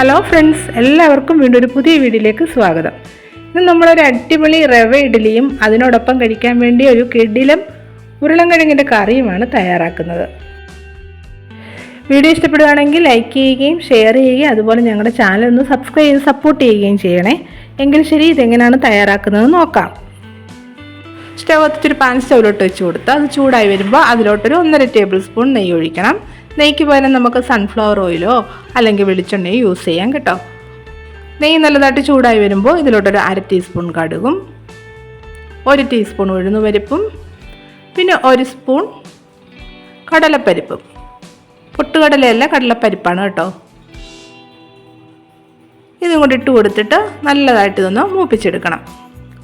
Hello friends എല്ലാവർക്കും വീണ്ടും ഒരു പുതിയ വീഡിയോയിലേക്ക് സ്വാഗതം. ഇന്ന് നമ്മളൊരു അടിപൊളി റവ ഇഡ്ഡലിയും അതിനോടൊപ്പം കഴിക്കാൻ വേണ്ടി ഒരു കിടിലം ഉരുളൻകിഴങ്ങിന്റെ കറിയുമാണ് തയ്യാറാക്കുന്നത്. വീഡിയോ ഇഷ്ടപ്പെടുകയാണെങ്കിൽ ലൈക്ക് ചെയ്യുകയും ഷെയർ ചെയ്യുകയും അതുപോലെ ഞങ്ങളുടെ ചാനൽ ഒന്ന് സബ്സ്ക്രൈബ് ചെയ്ത് സപ്പോർട്ട് ചെയ്യുകയും ചെയ്യണേ. എങ്കിൽ ശരി ഇതെങ്ങനെയാണ് തയ്യാറാക്കുന്നത് നോക്കാം. സ്റ്റവ് കത്തിച്ചൊരു പാൻ സ്റ്റൗവിലോട്ട് വെച്ച് കൊടുത്ത് അത് ചൂടായി വരുമ്പോൾ അതിലോട്ടൊരു ഒന്നര ടേബിൾ സ്പൂൺ നെയ്യ് ഒഴിക്കണം. നെയ്ക്ക് പകരം നമുക്ക് സൺഫ്ലവർ ഓയിലോ അല്ലെങ്കിൽ വെളിച്ചെണ്ണയോ യൂസ് ചെയ്യാം കേട്ടോ. നെയ്യ് നല്ലതായിട്ട് ചൂടായി വരുമ്പോൾ ഇതിലോട്ടൊരു അര ടീസ്പൂൺ കടുകും ഒരു ടീസ്പൂൺ ഉഴുന്നുപരിപ്പും പിന്നെ ഒരു സ്പൂൺ കടലപ്പരിപ്പും. പൊട്ടുകടലയല്ല കടലപ്പരിപ്പാണ് കേട്ടോ. ഇതും കൂടി ഇട്ട് കൊടുത്തിട്ട് നല്ലതായിട്ട് ഇതൊന്ന് മൂപ്പിച്ചെടുക്കണം.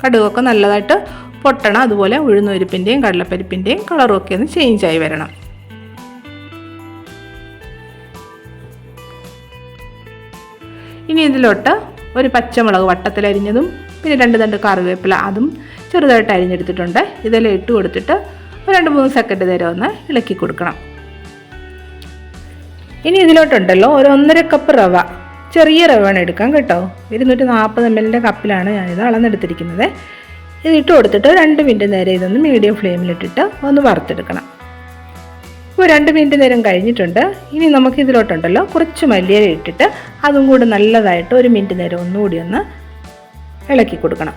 കടുകൊക്കെ നല്ലതായിട്ട് പൊട്ടണം അതുപോലെ ഉഴുന്നുപരിപ്പിന്റെയും കടലപ്പരിപ്പിന്റെയും കളറും ഒക്കെ ഒന്ന് ചേഞ്ചായി വരണം. ഇനി ഇതിലോട്ട് ഒരു പച്ചമുളക് വട്ടത്തിലരിഞ്ഞതും പിന്നെ രണ്ട് രണ്ട് കറിവേപ്പില അതും ചെറുതായിട്ട് അരിഞ്ഞെടുത്തിട്ടുണ്ട്. ഇതെല്ലാം ഇട്ട് കൊടുത്തിട്ട് രണ്ട് മൂന്ന് സെക്കൻഡ് നേരം ഒന്ന് ഇളക്കി കൊടുക്കണം. ഇനി ഇതിലോട്ടുണ്ടല്ലോ ഒരു ഒന്നര കപ്പ് റവ. ചെറിയ റവയാണ് എടുക്കാം കേട്ടോ. ഇരുന്നൂറ്റി നാൽപ്പത് എം എല്ലിന്റെ കപ്പിലാണ് ഞാനിത് അളന്നെടുത്തിരിക്കുന്നത്. ഇത് ഇട്ട് കൊടുത്തിട്ട് രണ്ട് മിനിറ്റ് നേരം ഇതൊന്ന് മീഡിയം ഫ്ലെയിമിലിട്ടിട്ട് ഒന്ന് വറുത്തെടുക്കണം. ഇപ്പോൾ രണ്ട് മിനിറ്റ് നേരം കഴിഞ്ഞിട്ടുണ്ട്. ഇനി നമുക്ക് ഇതിലോട്ടുണ്ടല്ലോ കുറച്ച് മല്ലിയില ഇട്ടിട്ട് അതും കൂടി നല്ലതായിട്ട് ഒരു മിനിറ്റ് നേരം ഒന്നുകൂടി ഒന്ന് ഇളക്കി കൊടുക്കണം.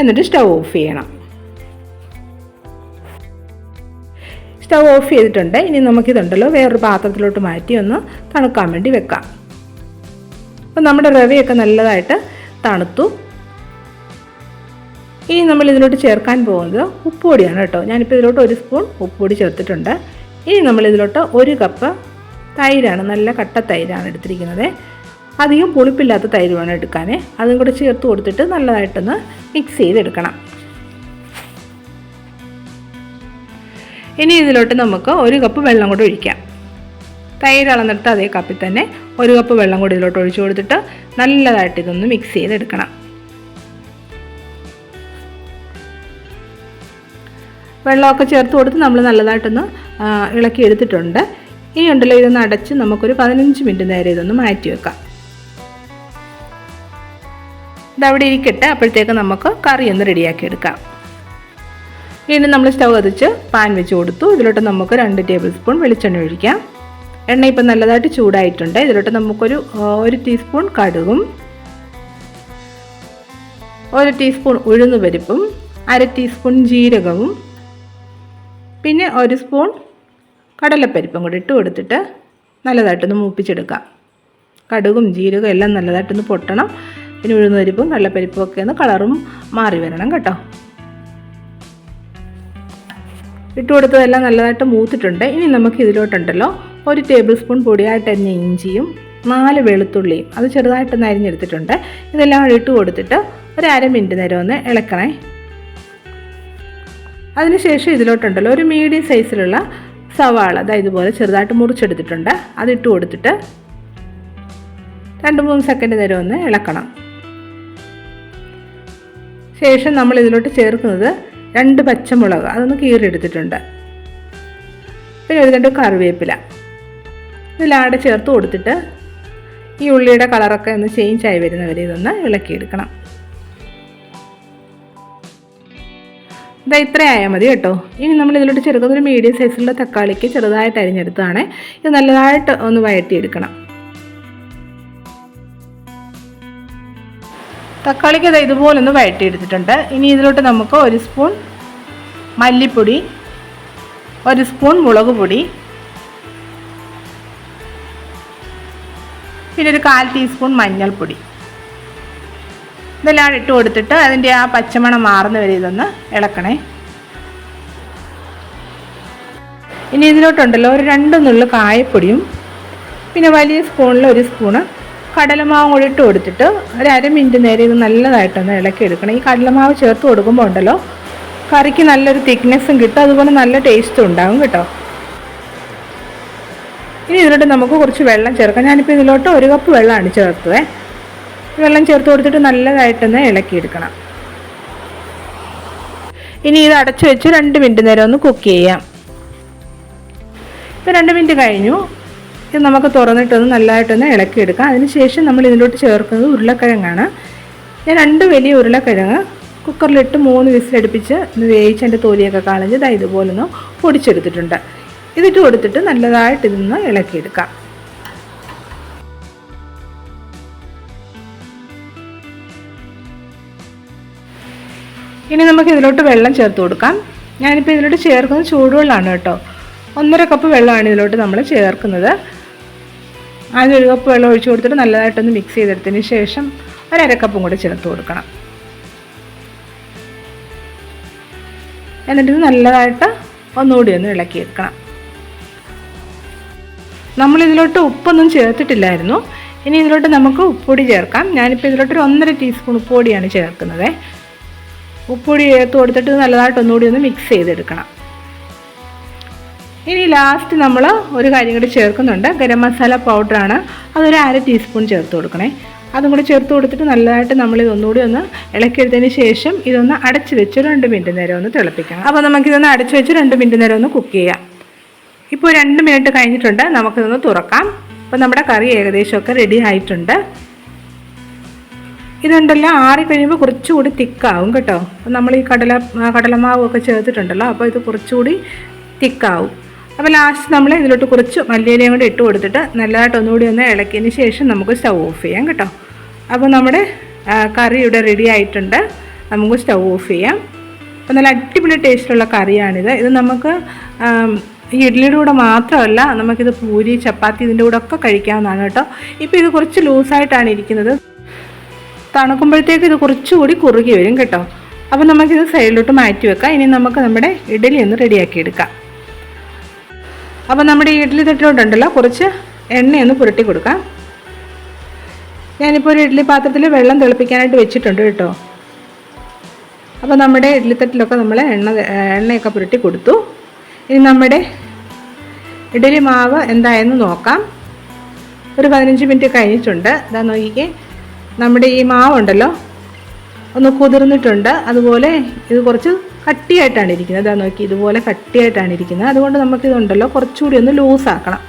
എന്നിട്ട് സ്റ്റൗ ഓഫ് ചെയ്യണം. സ്റ്റൗ ഓഫ് ചെയ്തിട്ടുണ്ട്. ഇനി നമുക്കിതുണ്ടല്ലോ വേറൊരു പാത്രത്തിലോട്ട് മാറ്റി ഒന്ന് തണുക്കാൻ വേണ്ടി വെക്കാം. അപ്പോൾ നമ്മുടെ റവയൊക്കെ നല്ലതായിട്ട് തണുത്തു. ഇനി നമ്മൾ ഇതിലോട്ട് ചേർക്കാൻ പോകുന്നത് ഉപ്പുപൊടിയാണ് കേട്ടോ. ഞാനിപ്പോൾ ഇതിലോട്ട് ഒരു സ്പൂൺ ഉപ്പുപൊടി ചേർത്തിട്ടുണ്ട്. ഇനി നമ്മൾ ഇതിലോട്ട് ഒരു കപ്പ് തൈരാണ് നല്ല കട്ട തൈരാണ് എടുത്തിരിക്കുന്നത്. അധികം പുളിപ്പില്ലാത്ത തൈര് വേണം എടുക്കാൻ അതും കൂടെ ചേർത്ത് കൊടുത്തിട്ട് നല്ലതായിട്ടൊന്ന് മിക്സ് ചെയ്തെടുക്കണം. ഇനി ഇതിലോട്ട് നമുക്ക് ഒരു കപ്പ് വെള്ളം കൂടെ ഒഴിക്കാം. തൈര് അളന്നെടുത്ത് അതേ കപ്പിൽ തന്നെ ഒരു കപ്പ് വെള്ളം കൂടി ഇതിലോട്ട് ഒഴിച്ചു കൊടുത്തിട്ട് നല്ലതായിട്ട് ഇതൊന്ന് മിക്സ് ചെയ്തെടുക്കണം. വെള്ളമൊക്കെ ചേർത്ത് കൊടുത്ത് നമ്മൾ നല്ലതായിട്ടൊന്ന് ഇളക്കി എടുത്തിട്ടുണ്ട്. ഇനി ഉണ്ടല്ലോ ഇതൊന്ന് അടച്ച് നമുക്കൊരു പതിനഞ്ച് മിനിറ്റ് നേരെ ഇതൊന്ന് മാറ്റി വെക്കാം. ഇതവിടെ ഇരിക്കട്ടെ അപ്പോഴത്തേക്ക് നമുക്ക് കറി ഒന്ന് റെഡിയാക്കി എടുക്കാം. വീണ്ടും നമ്മൾ സ്റ്റൗ കത്തിച്ച് പാൻ വെച്ച് കൊടുത്തു. ഇതിലോട്ട് നമുക്ക് രണ്ട് ടേബിൾ സ്പൂൺ വെളിച്ചെണ്ണ ഒഴിക്കാം. എണ്ണ ഇപ്പം നല്ലതായിട്ട് ചൂടായിട്ടുണ്ട്. ഇതിലോട്ട് നമുക്കൊരു ഒരു ടീസ്പൂൺ കടുകും ഒരു ടീസ്പൂൺ ഉഴുന്നുപരിപ്പും അര ടീസ്പൂൺ ജീരകവും പിന്നെ ഒരു സ്പൂൺ കടലപ്പരിപ്പും കൂടി ഇട്ട് കൊടുത്തിട്ട് നല്ലതായിട്ടൊന്ന് മൂപ്പിച്ചെടുക്കാം. കടുകും ജീരകവും എല്ലാം നല്ലതായിട്ടൊന്ന് പൊട്ടണം. പിന്നെ ഉഴുന്നുപരിപ്പും കടലപ്പരിപ്പും ഒക്കെ ഒന്ന് കളറും മാറി വരണം കേട്ടോ. ഇട്ട് കൊടുത്തതെല്ലാം നല്ലതായിട്ട് മൂത്തിട്ടുണ്ട്. ഇനി നമുക്ക് ഇതിലോട്ടുണ്ടല്ലോ ഒരു ടേബിൾ സ്പൂൺ പൊടിയായിട്ട് തന്നെ ഇഞ്ചിയും നാല് വെളുത്തുള്ളിയും അത് ചെറുതായിട്ടൊന്ന് അരിഞ്ഞെടുത്തിട്ടുണ്ട്. ഇതെല്ലാം ഇട്ട് കൊടുത്തിട്ട് ഒരു അര മിനിറ്റ് നേരം ഒന്ന് ഇളക്കണേ. അതിനുശേഷം ഇതിലോട്ടുണ്ടല്ലോ ഒരു മീഡിയം സൈസിലുള്ള സവാള. അതായത് ഇതുപോലെ ചെറുതായിട്ട് മുറിച്ചെടുത്തിട്ടുണ്ട്. അതിട്ട് കൊടുത്തിട്ട് രണ്ട് മൂന്ന് സെക്കൻഡ് നേരം ഒന്ന് ഇളക്കണം. ശേഷം നമ്മൾ ഇതിലോട്ട് ചേർക്കുന്നത് രണ്ട് പച്ചമുളക്. അതൊന്ന് കീറിയെടുത്തിട്ടുണ്ട്. പിന്നെ ഒരു രണ്ട് കറിവേപ്പില. ഇതിലാടെ ചേർത്ത് കൊടുത്തിട്ട് ഈ ഉള്ളിയുടെ കളറൊക്കെ ഒന്ന് ചേഞ്ച് ആയി വരുന്നവരെ ഇതൊന്ന് ഇളക്കിയെടുക്കണം. ഇതാ ഇത്ര ആയാൽ മതി കേട്ടോ. ഇനി നമ്മൾ ഇതിലോട്ട് ചെറുതൊരു മീഡിയം സൈസിലുള്ള തക്കാളിക്ക് ചെറുതായിട്ട് അരിഞ്ഞെടുത്തതാണ്. ഇത് നല്ലതായിട്ട് ഒന്ന് വഴറ്റിയെടുക്കണം തക്കാളിക്ക് ഇത് ഇതുപോലെ ഒന്ന് വഴറ്റിയെടുത്തിട്ടുണ്ട് ഇനി ഇതിലോട്ട് നമുക്ക് ഒരു സ്പൂൺ മല്ലിപ്പൊടി ഒരു സ്പൂൺ മുളക് പൊടി പിന്നെ ഒരു കാൽ ടീസ്പൂൺ മഞ്ഞൾപ്പൊടി. ഇതെല്ലാം ഇട്ട് കൊടുത്തിട്ട് അതിന്റെ ആ പച്ചമണം മാറുന്ന വരെ ഇതൊന്ന് ഇളക്കണേ. ഇനി ഇതിലോട്ടുണ്ടല്ലോ ഒരു രണ്ട് നുള്ളു കായപ്പൊടിയും പിന്നെ വലിയ സ്പൂണിൽ ഒരു സ്പൂണ് കടലമാവും കൂടി ഇട്ട് കൊടുത്തിട്ട് ഒരു അര മിനിറ്റ് നേരെ ഇത് നല്ലതായിട്ടൊന്ന് ഇളക്കി എടുക്കണം ഈ കടലമാവ് ചേർത്ത് കൊടുക്കുമ്പോൾ ഉണ്ടല്ലോ കറിക്ക് നല്ലൊരു തിക്നെസ്സും കിട്ടും അതുപോലെ നല്ല ടേസ്റ്റും ഉണ്ടാകും കേട്ടോ. ഇനി ഇതിലോട്ട് നമുക്ക് കുറച്ച് വെള്ളം ചേർക്കാം. ഞാനിപ്പോൾ ഇതിലോട്ട് ഒരു കപ്പ് വെള്ളമാണ് ചേർത്തത് വെള്ളം ചേർത്ത് കൊടുത്തിട്ട് നല്ലതായിട്ടൊന്ന് ഇളക്കിയെടുക്കണം. ഇനി ഇത് അടച്ചു വെച്ച് രണ്ട് മിനിറ്റ് നേരം ഒന്ന് കുക്ക് ചെയ്യാം. ഇപ്പോൾ രണ്ട് മിനിറ്റ് കഴിഞ്ഞു. ഇത് നമുക്ക് തുറന്നിട്ടൊന്ന് നല്ലതായിട്ടൊന്ന് ഇളക്കിയെടുക്കാം. അതിന് ശേഷം നമ്മൾ ഇതിലോട്ട് ചേർക്കുന്നത് ഉരുളക്കിഴങ്ങാണ്. ഞാൻ രണ്ട് വലിയ ഉരുളക്കിഴങ്ങ് കുക്കറിലിട്ട് മൂന്ന് വിസിലടുപ്പിച്ച് ഒന്ന് വേവിച്ച് അതിന്റെ തോലിയൊക്കെ കളഞ്ഞ് ഇതാ ഇതുപോലൊന്ന് പൊടിച്ചെടുത്തിട്ടുണ്ട്. ഇതിട്ട് കൊടുത്തിട്ട് നല്ലതായിട്ട് ഇതൊന്ന് ഇളക്കിയെടുക്കാം. ഇനി നമുക്ക് ഇതിലോട്ട് വെള്ളം ചേർത്ത് കൊടുക്കാം. ഞാനിപ്പോൾ ഇതിലോട്ട് ചേർക്കുന്നത് ചൂടുവെള്ളമാണ് കേട്ടോ. ഒന്നര കപ്പ് വെള്ളമാണ് ഇതിലോട്ട് നമ്മൾ ചേർക്കുന്നത്. ആദ്യം ഒരു കപ്പ് വെള്ളം ഒഴിച്ചു കൊടുത്തിട്ട് നല്ലതായിട്ടൊന്ന് മിക്സ് ചെയ്തെടുത്തതിന് ശേഷം ഒരു അരക്കപ്പും കൂടി ചേർത്ത് കൊടുക്കണം. എന്നിട്ട് നല്ലതായിട്ട് ഒന്നുകൂടി ഒന്ന് ഇളക്കിയെടുക്കണം നമ്മൾ ഇതിലോട്ട് ഉപ്പൊന്നും ചേർത്തിട്ടില്ലായിരുന്നു. ഇനി ഇതിലോട്ട് നമുക്ക് ഉപ്പൊടി ചേർക്കാം. ഞാനിപ്പോൾ ഇതിലോട്ട് ഒരു ഒന്നര ടീസ്പൂൺ ഉപ്പൊടിയാണ് ചേർക്കുന്നത്. ഉപ്പൊടി ചേർത്ത് കൊടുത്തിട്ട് നല്ലതായിട്ട് ഒന്നുകൂടി ഒന്ന് മിക്സ് ചെയ്തെടുക്കണം. ഇനി ലാസ്റ്റ് നമ്മൾ ഒരു കാര്യം കൂടി ചേർക്കുന്നുണ്ട്. ഗരം മസാല പൗഡറാണ് അതൊരു അര ടീസ്പൂൺ ചേർത്ത് കൊടുക്കണേ. അതും കൂടി ചേർത്ത് കൊടുത്തിട്ട് നല്ലതായിട്ട് നമ്മൾ ഇതൊന്നുകൂടി ഒന്ന് ഇളക്കിയെടുത്തതിന് ശേഷം ഇതൊന്ന് അടച്ച് വെച്ച് രണ്ട് മിനിറ്റ് നേരം ഒന്ന് തിളപ്പിക്കണം. അപ്പോൾ നമുക്കിതൊന്ന് അടച്ച് വെച്ച് രണ്ട് മിനിറ്റ് നേരം ഒന്ന് കുക്ക് ചെയ്യാം. ഇപ്പോൾ രണ്ട് മിനിറ്റ് കഴിഞ്ഞിട്ടുണ്ട്. നമുക്കിതൊന്ന് തുറക്കാം. അപ്പോൾ നമ്മുടെ കറി ഏകദേശമൊക്കെ റെഡി ആയിട്ടുണ്ട്. ഇതുണ്ടല്ലോ ആറി കഴിയുമ്പോൾ കുറച്ചുകൂടി തിക്കാവും കേട്ടോ. അപ്പം നമ്മൾ ഈ കടല കടലമാവൊക്കെ ചേർത്തിട്ടുണ്ടല്ലോ അപ്പോൾ ഇത് കുറച്ചുകൂടി തിക്കാവും. അപ്പോൾ ലാസ്റ്റ് നമ്മൾ ഇതിലോട്ട് കുറച്ച് മല്ലിയിലയും കൂടി ഇട്ട് കൊടുത്തിട്ട് നല്ലതായിട്ട് ഒന്നുകൂടി ഒന്ന് ഇളക്കിയതിന് ശേഷം നമുക്ക് സ്റ്റൗ ഓഫ് ചെയ്യാം കേട്ടോ. അപ്പോൾ നമ്മുടെ കറി ഇവിടെ റെഡി ആയിട്ടുണ്ട്. നമുക്ക് സ്റ്റൗ ഓഫ് ചെയ്യാം. അപ്പോൾ നല്ല അടിപൊളി ടേസ്റ്റുള്ള കറിയാണിത്. ഇത് നമുക്ക് ഈ ഇഡ്ഡലിയുടെ കൂടെ മാത്രമല്ല നമുക്കിത് പൂരി ചപ്പാത്തി ഇതിന്റെ കൂടെ ഒക്കെ കഴിക്കാവുന്നതാണ് കേട്ടോ. ഇപ്പോൾ ഇത് കുറച്ച് ലൂസായിട്ടാണ് ഇരിക്കുന്നത്. തണുക്കുമ്പോഴത്തേക്ക് ഇത് കുറച്ചുകൂടി കുറുകി വരും കേട്ടോ. അപ്പോൾ നമുക്കിത് സൈഡിലോട്ട് മാറ്റി വെക്കാം. ഇനി നമുക്ക് നമ്മുടെ ഇഡലി ഒന്ന് റെഡിയാക്കി എടുക്കാം അപ്പോൾ നമ്മുടെ ഈ ഇഡ്ഡലി തട്ടിലോട്ടുണ്ടല്ലോ. കുറച്ച് എണ്ണയൊന്ന് പുരട്ടി കൊടുക്കാം. ഞാനിപ്പോൾ ഒരു ഇഡ്ഡലി പാത്രത്തിൽ വെള്ളം തിളപ്പിക്കാനായിട്ട് വെച്ചിട്ടുണ്ട് കേട്ടോ. അപ്പോൾ നമ്മുടെ ഇഡ്ഡലിത്തട്ടിലൊക്കെ നമ്മൾ എണ്ണ എണ്ണയൊക്കെ പുരട്ടി കൊടുത്തു. ഇനി നമ്മുടെ ഇഡലി മാവ് എന്തായെന്ന് നോക്കാം. ഒരു പതിനഞ്ച് മിനിറ്റ് കഴിഞ്ഞിട്ടുണ്ട്. ഇതാ നോക്കിക്കേ. നമ്മുടെ ഈ മാവുണ്ടല്ലോ? ഒന്ന് കുതിർന്നിട്ടുണ്ട്. അതുപോലെ ഇത് കുറച്ച് കട്ടിയായിട്ടാണ് ഇരിക്കുന്നത്. അതാ നോക്കി ഇതുപോലെ കട്ടിയായിട്ടാണ് ഇരിക്കുന്നത്. അതുകൊണ്ട് നമുക്കിതുണ്ടല്ലോ കുറച്ചുകൂടി ഒന്ന് ലൂസാക്കണം.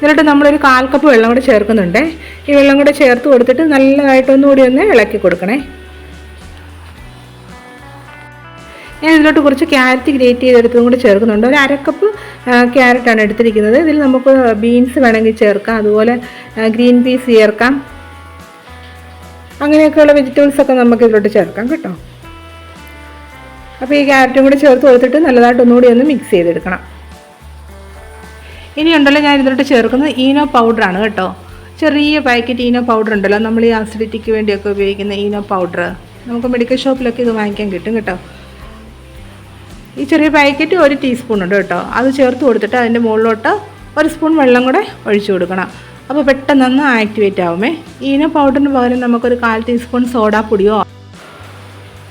എന്നിട്ട് നമ്മളൊരു കാൽ കപ്പ് വെള്ളം കൂടെ ചേർക്കുന്നുണ്ട്. ഈ വെള്ളം കൂടെ ചേർത്ത് കൊടുത്തിട്ട് നല്ലതായിട്ടൊന്നുകൂടി ഒന്ന് ഇളക്കി കൊടുക്കണേ. ഞാൻ ഇതിലോട്ട് കുറച്ച് ക്യാരറ്റ് ഗ്രേറ്റ് ചെയ്തെടുത്തതും കൂടി ചേർക്കുന്നുണ്ട്. ഒരു അരക്കപ്പ് ക്യാരറ്റാണ് എടുത്തിരിക്കുന്നത്. ഇതിൽ നമുക്ക് ബീൻസ് വേണമെങ്കിൽ ചേർക്കാം. അതുപോലെ ഗ്രീൻ പീസ് ചേർക്കാം. അങ്ങനെയൊക്കെയുള്ള വെജിറ്റബിൾസ് ഒക്കെ നമുക്ക് ഇതിലോട്ട് ചേർക്കാം കേട്ടോ. അപ്പോൾ ഈ ക്യാരറ്റും കൂടി ചേർത്ത് കൊടുത്തിട്ട് നല്ലതായിട്ട് ഒന്നുകൂടി ഒന്ന് മിക്സ് ചെയ്തെടുക്കണം. ഇനി ഉണ്ടല്ലോ ഞാൻ ഇതിലോട്ട് ചേർക്കുന്നത് ഈനോ പൗഡറാണ് കേട്ടോ. ചെറിയ പാക്കറ്റ് ഈനോ പൗഡർ ഉണ്ടല്ലോ. നമ്മൾ ഈ ആസിഡിറ്റിക്ക് വേണ്ടിയൊക്കെ ഉപയോഗിക്കുന്ന ഈനോ പൗഡർ നമുക്ക് മെഡിക്കൽ ഷോപ്പിലൊക്കെ ഇത് വാങ്ങിക്കാൻ കിട്ടും കേട്ടോ. ഈ ചെറിയ പാക്കറ്റ് ഒരു ടീസ്പൂൺ ഉണ്ട് കേട്ടോ. അത് ചേർത്ത് കൊടുത്തിട്ട് അതിന്റെ മുകളിലോട്ട് ഒരു സ്പൂൺ വെള്ളം കൂടെ ഒഴിച്ചു കൊടുക്കണം. അപ്പോൾ പെട്ടെന്നൊന്ന് ആക്ടിവേറ്റ് ആവുമേ. ഈനോ പൗഡറിന് പകരം നമുക്കൊരു കാൽ ടീസ്പൂൺ സോഡാപ്പൊടിയോ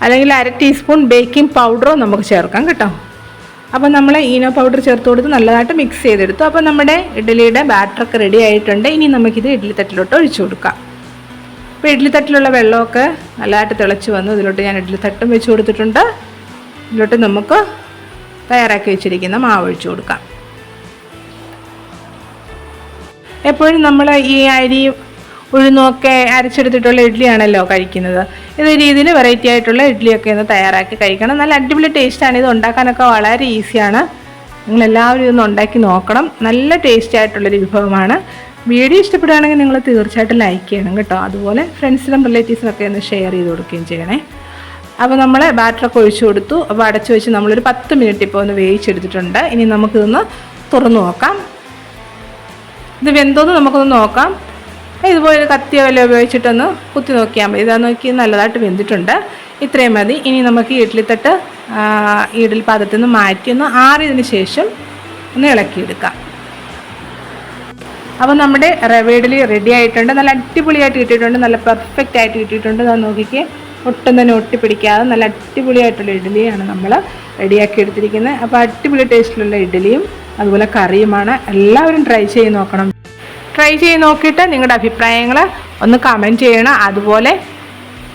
അല്ലെങ്കിൽ അര ടീസ്പൂൺ ബേക്കിംഗ് പൗഡറോ നമുക്ക് ചേർക്കാം കേട്ടോ. അപ്പോൾ നമ്മൾ ഈനോ പൗഡർ ചേർത്ത് കൊടുത്ത് നല്ലതായിട്ട് മിക്സ് ചെയ്തെടുത്തു. അപ്പോൾ നമ്മുടെ ഇഡ്ഡലിയുടെ ബാറ്ററൊക്കെ റെഡി ആയിട്ടുണ്ട്. ഇനി നമുക്കിത് ഇഡ്ഡലി തട്ടിലോട്ട് ഒഴിച്ചു കൊടുക്കാം. അപ്പോൾ ഇഡ്ഡലി തട്ടിലുള്ള വെള്ളമൊക്കെ നല്ലതായിട്ട് തിളച്ച് വന്നു. ഇതിലോട്ട് ഞാൻ ഇഡ്ഡലി തട്ടും വെച്ച് കൊടുത്തിട്ടുണ്ട്. ഇതിലോട്ട് നമുക്ക് തയ്യാറാക്കി വെച്ചിരിക്കുന്ന മാവ് ഒഴിച്ചു കൊടുക്കാം. എപ്പോഴും നമ്മൾ ഈ അരി ഉഴുന്നൊക്കെ അരച്ചെടുത്തിട്ടുള്ള ഇഡ്ഡലിയാണല്ലോ കഴിക്കുന്നത്. ഇതേ രീതിയിൽ വെറൈറ്റി ആയിട്ടുള്ള ഇഡ്ഡലിയൊക്കെ ഒന്ന് തയ്യാറാക്കി കഴിക്കണം. നല്ല അടിപൊളി ടേസ്റ്റാണ് ഇത് ഉണ്ടാക്കാനൊക്കെ വളരെ ഈസിയാണ് നിങ്ങൾ എല്ലാവരും ഇതൊന്ന് ഉണ്ടാക്കി നോക്കണം. നല്ല ടേസ്റ്റ് ആയിട്ടുള്ളൊരു വിഭവമാണ്. വീഡിയോ ഇഷ്ടപ്പെടുകയാണെങ്കിൽ നിങ്ങൾ തീർച്ചയായിട്ടും ലൈക്ക് ചെയ്യണം കേട്ടോ. അതുപോലെ ഫ്രണ്ട്സിനും റിലേറ്റീവ്സിനും ഒക്കെ ഒന്ന് ഷെയർ ചെയ്ത് കൊടുക്കുകയും ചെയ്യണേ. അപ്പോൾ നമ്മൾ ബാറ്ററൊക്കെ ഒഴിച്ചു കൊടുത്തു. അപ്പോൾ അടച്ചു വെച്ച് നമ്മളൊരു പത്ത് മിനിറ്റ് ഇപ്പോൾ ഒന്ന് വേവിച്ചെടുത്തിട്ടുണ്ട്. ഇനി നമുക്കിതൊന്ന് തുറന്നു നോക്കാം. ഇത് വെന്തോന്ന് നമുക്കൊന്ന് നോക്കാം. ഇതുപോലെ കത്തിയോ വല്ല ഉപയോഗിച്ചിട്ടൊന്ന് കുത്തി നോക്കിയാൽ മതി. ഇതാ നോക്കി നല്ലതായിട്ട് വെന്തിട്ടുണ്ട്. ഇത്രയും മതി. ഇനി നമുക്ക് ഈ ഇഡ്ലിത്തട്ട് ഇഡ്ഡലി പാത്രത്തിൽ നിന്ന് മാറ്റി ഒന്ന് ആറിയതിന് ശേഷം ഒന്ന് ഇളക്കിയെടുക്കാം. അപ്പോൾ നമ്മുടെ റവ ഇഡ്ഡലി റെഡി ആയിട്ടുണ്ട്. നല്ല അടിപൊളിയായിട്ട് കിട്ടിയിട്ടുണ്ട്. നല്ല പെർഫെക്റ്റ് ആയിട്ട് കിട്ടിയിട്ടുണ്ട്. നോക്കിക്കേ. ഒട്ടും തന്നെ ഒട്ടിപ്പിടിക്കാതെ നല്ല അടിപൊളിയായിട്ടുള്ള ഇഡ്ഡലിയാണ് നമ്മൾ റെഡിയാക്കി എടുത്തിരിക്കുന്നത്. അപ്പോൾ അടിപൊളി ടേസ്റ്റിലുള്ള ഇഡ്ഡലിയും അതുപോലെ കറിയുമാണ്. എല്ലാവരും ട്രൈ ചെയ്ത് നോക്കണം. ട്രൈ ചെയ്ത് നോക്കിയിട്ട് നിങ്ങളുടെ അഭിപ്രായങ്ങൾ ഒന്ന് കമന്റ് ചെയ്യണം. അതുപോലെ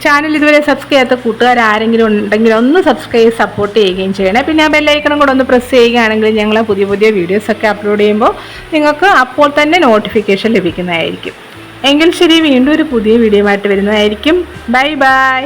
ചാനൽ ഇതുവരെ സബ്സ്ക്രൈബ് ചെയ്യാത്ത കൂട്ടുകാർ ആരെങ്കിലും ഉണ്ടെങ്കിൽ ഒന്ന് സബ്സ്ക്രൈബ് സപ്പോർട്ട് ചെയ്യുകയും ചെയ്യണം. പിന്നെ ആ ബെല്ലൈക്കണം കൂടെ ഒന്ന് പ്രസ് ചെയ്യുകയാണെങ്കിൽ ഞങ്ങൾ പുതിയ പുതിയ വീഡിയോസൊക്കെ അപ്ലോഡ് ചെയ്യുമ്പോൾ നിങ്ങൾക്ക് അപ്പോൾ തന്നെ നോട്ടിഫിക്കേഷൻ ലഭിക്കുന്നതായിരിക്കും. എങ്കിൽ ശരി വീണ്ടും ഒരു പുതിയ വീഡിയോ ആയിട്ട് വരുന്നതായിരിക്കും. Bye bye